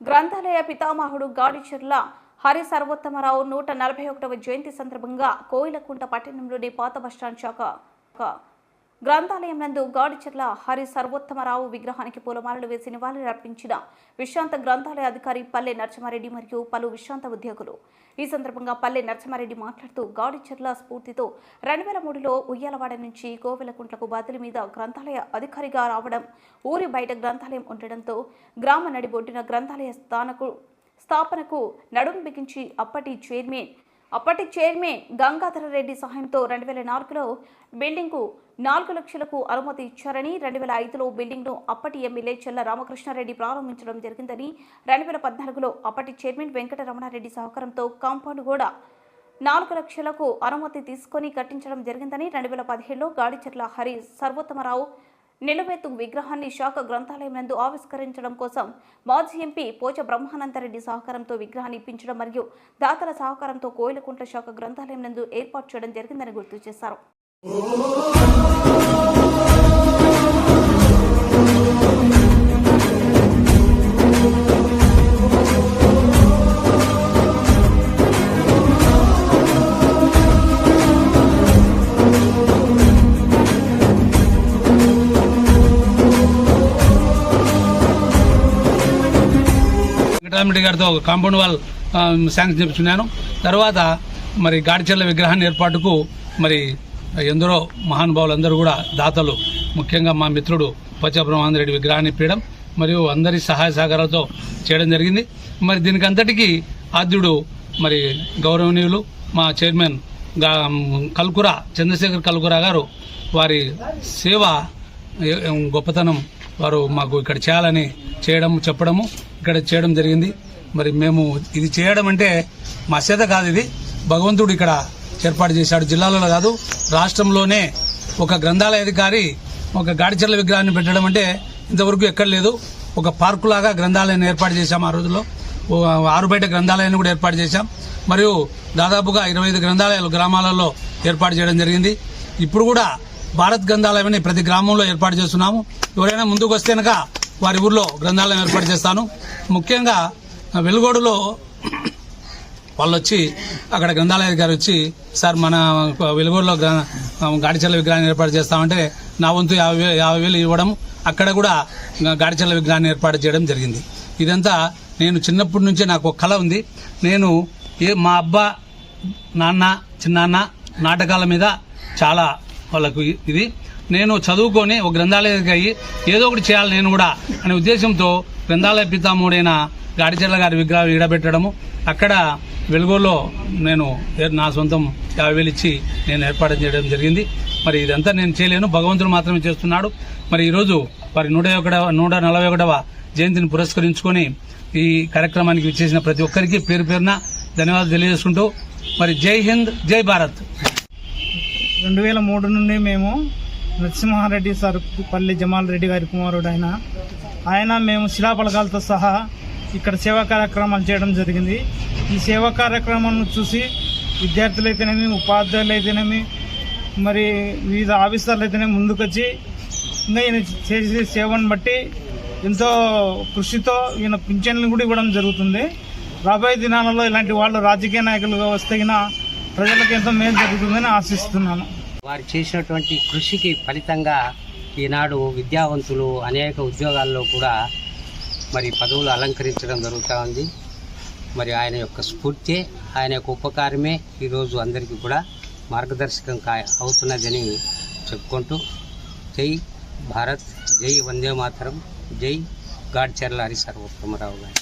గ్రంథాలయ పితామహుడు గాడిచెర్ల హరి సర్వోత్తమరావు నూట నలభై ఒకటవ జయంతి సందర్భంగా కోయిలకుంట పట్టణంలోని పాత బస్టాండ్ శాఖ శాఖ గ్రంథాలయం నందు గాడిచెర్ల హరి సర్వోత్తమరావు విగ్రహానికి పూలమాలలు వేసి నివాళులర్పించిన విశ్రాంత గ్రంథాలయ అధికారి పల్లె నరసింహారెడ్డి మరియు పలు విశ్రాంత ఉద్యోగులు. ఈ సందర్భంగా పల్లె నరసింహారెడ్డి మాట్లాడుతూ గాడిచెర్ల స్ఫూర్తితో రెండు వేల మూడులో ఉయ్యాలవాడ నుంచి కోవెలకుంట్లకు బదిలీ మీద గ్రంథాలయ అధికారిగా రావడం ఊరి బయట గ్రంథాలయం ఉండడంతో గ్రామ నడిబొడ్డిన గ్రంథాలయ స్థానకు స్థాపనకు నడుం బిగించి అప్పటి చైర్మన్ అప్పటి చైర్మన్ గంగాధర రెడ్డి సహాయంతో రెండు వేల నాలుగులో బిల్డింగ్కు నాలుగు లక్షలకు అనుమతి ఇచ్చారని రెండు వేల ఐదులో బిల్డింగ్ను అప్పటి ఎమ్మెల్యే చెల్ల రామకృష్ణారెడ్డి ప్రారంభించడం జరిగిందని రెండు వేల పద్నాలుగులో అప్పటి చైర్మన్ వెంకటరమణారెడ్డి సహకారంతో కాంపౌండ్ కూడా నాలుగు లక్షలకు అనుమతి తీసుకొని కట్టించడం జరిగిందని రెండు వేల పదిహేడులో గాడిచెట్ల హరి సర్వోత్తమరావు నిలువెత్తు విగ్రహాన్ని శాఖ గ్రంథాలయం నందు ఆవిష్కరించడం కోసం మాజీ ఎంపీ పోచ బ్రహ్మానందరెడ్డి సహకారంతో విగ్రహాన్ని ఇప్పించడం మరియు దాతల సహకారంతో కోయిలకుంట్ల శాఖ గ్రంథాలయం నందు ఏర్పాటు చేయడం జరిగిందని గుర్తు చేశారు. కమిటీ గారితో కాంపౌండ్ వాల్ శాంక్షన్ చేపించున్నాను తర్వాత మరి గాడిచెర్ల విగ్రహాన్ని ఏర్పాటుకు మరి ఎందరో మహానుభావులందరూ కూడా దాతలు ముఖ్యంగా మా మిత్రుడు పచ్చబ్రహ్మాన రెడ్డి విగ్రహాన్ని ఇప్పడం మరియు అందరి సహాయ సహకారాలతో చేయడం జరిగింది. మరి దీనికంతటికీ ఆద్యుడు మరి గౌరవనీయులు మా చైర్మన్ కల్కురా చంద్రశేఖర్ కల్కురా గారు వారి సేవ గొప్పతనం వారు మాకు ఇక్కడ చేయాలని చేయడం చెప్పడము ఇక్కడ చేయడం జరిగింది. మరి మేము ఇది చేయడం అంటే మా చేత కాదు ఇది. భగవంతుడు ఇక్కడ ఏర్పాటు చేశాడు. జిల్లాలో కాదు రాష్ట్రంలోనే ఒక గ్రంథాలయ అధికారి ఒక గాడిచెర్ల విగ్రహాన్ని పెట్టడం అంటే ఇంతవరకు ఎక్కడ లేదు. ఒక పార్కు లాగా గ్రంథాలయాన్ని ఏర్పాటు చేశాం ఆ రోజుల్లో. ఆరుబయట ఆరు బయట గ్రంథాలయాన్ని కూడా ఏర్పాటు చేశాం. మరియు దాదాపుగా ఇరవై ఐదు గ్రంథాలయాలు గ్రామాలలో ఏర్పాటు చేయడం జరిగింది. ఇప్పుడు కూడా భారత్ గ్రంథాలయాన్ని ప్రతి గ్రామంలో ఏర్పాటు చేస్తున్నాము. ఎవరైనా ముందుకు వస్తే వారి ఊర్లో గ్రంథాలయం ఏర్పాటు చేస్తాను. ముఖ్యంగా వెలుగోడులో వాళ్ళు వచ్చి అక్కడ గ్రంథాలయ గారు వచ్చి సార్ మన వెలుగూరులో గాడిచెల్ల విగ్రహాన్ని ఏర్పాటు చేస్తామంటే నా వంతు యాభై వే- యాభై వేలు ఇవ్వడం అక్కడ కూడా గాడిచెల్ల విగ్రహాన్ని ఏర్పాటు చేయడం జరిగింది. ఇదంతా నేను చిన్నప్పటి నుంచే నాకు ఒక కళ ఉంది. నేను ఏ మా అబ్బా నాన్న చిన్నాన్న నాటకాల మీద చాలా వాళ్ళకు ఇది. నేను చదువుకొని ఒక గ్రంథాలయానికి అయ్యి ఏదో ఒకటి చేయాలి నేను కూడా అనే ఉద్దేశంతో గ్రంథాలయ పితామూడైన గాడిచెర్ల గారి విగ్రహం ఈడబెట్టడము. అక్కడ వెలుగులో నేను నా సొంతం యాభై వేలు ఇచ్చి నేను ఏర్పాటు చేయడం జరిగింది. మరి ఇదంతా నేను చేయలేను. భగవంతుడు మాత్రమే చేస్తున్నాడు. మరి ఈరోజు వారి నూట ఒకటవ నూట నలభై ఒకటవ జయంతిని పురస్కరించుకొని ఈ కార్యక్రమానికి విచ్చేసిన ప్రతి ఒక్కరికి పేరు పేరున ధన్యవాదాలు తెలియజేసుకుంటూ. మరి జై హింద్ జై భారత్. రెండు వేల మూడు నుండి మేము నరసింహారెడ్డి సార్ పల్లి జమాల్ రెడ్డి గారి కుమారుడు ఆయన ఆయన మేము శిలాఫలకాలతో సహా ఇక్కడ సేవా కార్యక్రమాలు చేయడం జరిగింది. ఈ సేవా కార్యక్రమాలను చూసి విద్యార్థులైతేనేమి ఉపాధ్యాయులు అయితేనేమి మరి వివిధ ఆఫీసర్లు అయితేనేమి ముందుకొచ్చి ఇంకా ఈయన చేసే సేవను బట్టి ఎంతో కృషితో ఈయన పింఛన్లు కూడా ఇవ్వడం జరుగుతుంది. రాబోయే దినాలలో ఇలాంటి వాళ్ళు రాజకీయ నాయకులుగా వస్తే ప్రజలకు ఎంతో మేలు జరుగుతుందని ఆశిస్తున్నాను. వారు చేసినటువంటి కృషికి ఫలితంగా ఈనాడు విద్యావంతులు అనేక ఉద్యోగాల్లో కూడా మరి పదవులు అలంకరించడం జరుగుతూ ఉంది. మరి ఆయన యొక్క స్ఫూర్తి ఆయన యొక్క ఉపకారమే ఈరోజు అందరికీ కూడా మార్గదర్శకం కా అవుతున్నదని చెప్పుకుంటూ జై భారత్ జై వందే మాతరం జై గాడ్చర్ల హరి సర్వోత్తమరావు గారు.